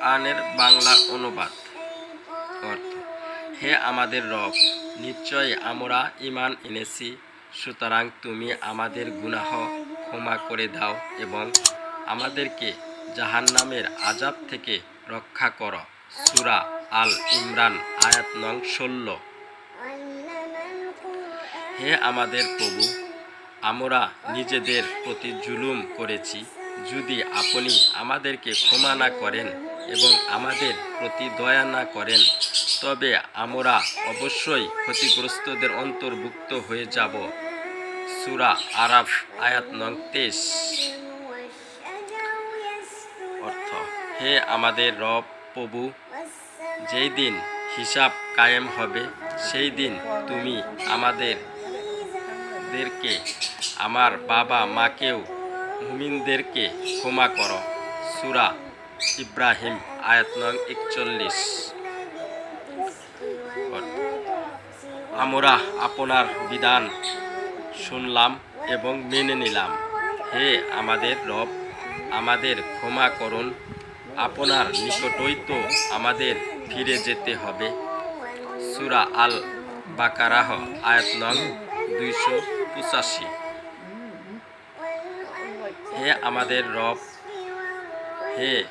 কোরআনের বাংলা অনুবাদ। অর্থ, হে আমাদের রব নিশ্চয় আমরা ইমান এনেছি, সুতরাং তুমি আমাদের গুনাহ ক্ষমা করে দাও এবং আমাদেরকে জাহান্নামের আজাব থেকে রক্ষা করো। সুরা আল ইমরান, আয়াত নং ষোলো। হে আমাদের প্রভু, আমরা নিজেদের প্রতি জুলুম করেছি। যদি আপনি আমাদেরকে ক্ষমা না করেন এবং আমাদের প্রতি দয়া না করেন, তবে আমরা অবশ্যই ক্ষতিগ্রস্তদের অন্তর্ভুক্ত হয়ে যাব। সুরা আরাফ আয়াত নং অর্থ, হে আমাদের রব, প্রভু, যেই দিন হিসাব কায়েম হবে, সেই দিন তুমি আমাদের দেরকে আমার বাবা মাকেও মুমিনদেরকে ক্ষমা করো। সুরা ইব্রাহিম, আয়াত নং একচল্লিশ। আমরা আপনার বিধান শুনলাম এবং মেনে নিলাম। হে আমাদের রব, আমাদের ক্ষমা করুন। আপনার নিকটই তো আমাদের ফিরে যেতে হবে। সুরা আল বাকারাহ আয়াত নং দুইশো পঁচাশি। হে আমাদের রব হে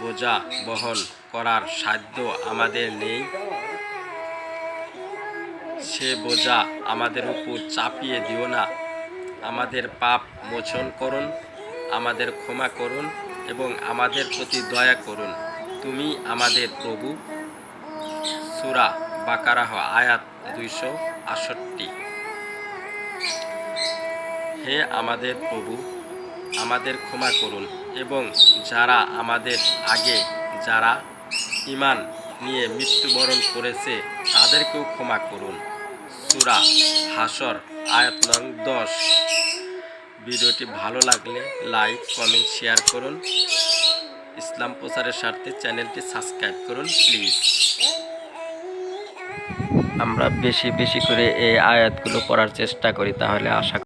বোঝা বহন করার সাধ্য আমাদের নেই। সে বোঝা আমাদের উপর চাপিয়ে দিও না। আমাদের পাপ মোচন করুন, আমাদের ক্ষমা করুন এবং আমাদের প্রতি দয়া করুন। তুমি আমাদের প্রভু। সুরা বাকারাহ, আয়াত দুইশো আষট্টি হে আমাদের প্রভু আমাদের ক্ষমা করুন এবং যারা আমাদের আগে যারা ইমান নিয়ে মৃত্যুবরণ করেছে, তাদেরকেও ক্ষমা করুন। সুরা হাসর আয়াত নং দশ। ভিডিওটি ভালো লাগলে লাইক, কমেন্ট, শেয়ার করুন। ইসলাম প্রচারের স্বার্থে চ্যানেলটি সাবস্ক্রাইব করুন, প্লিজ। আমরা বেশি বেশি করে এই আয়াতগুলো পড়ার চেষ্টা করি, তাহলে আশা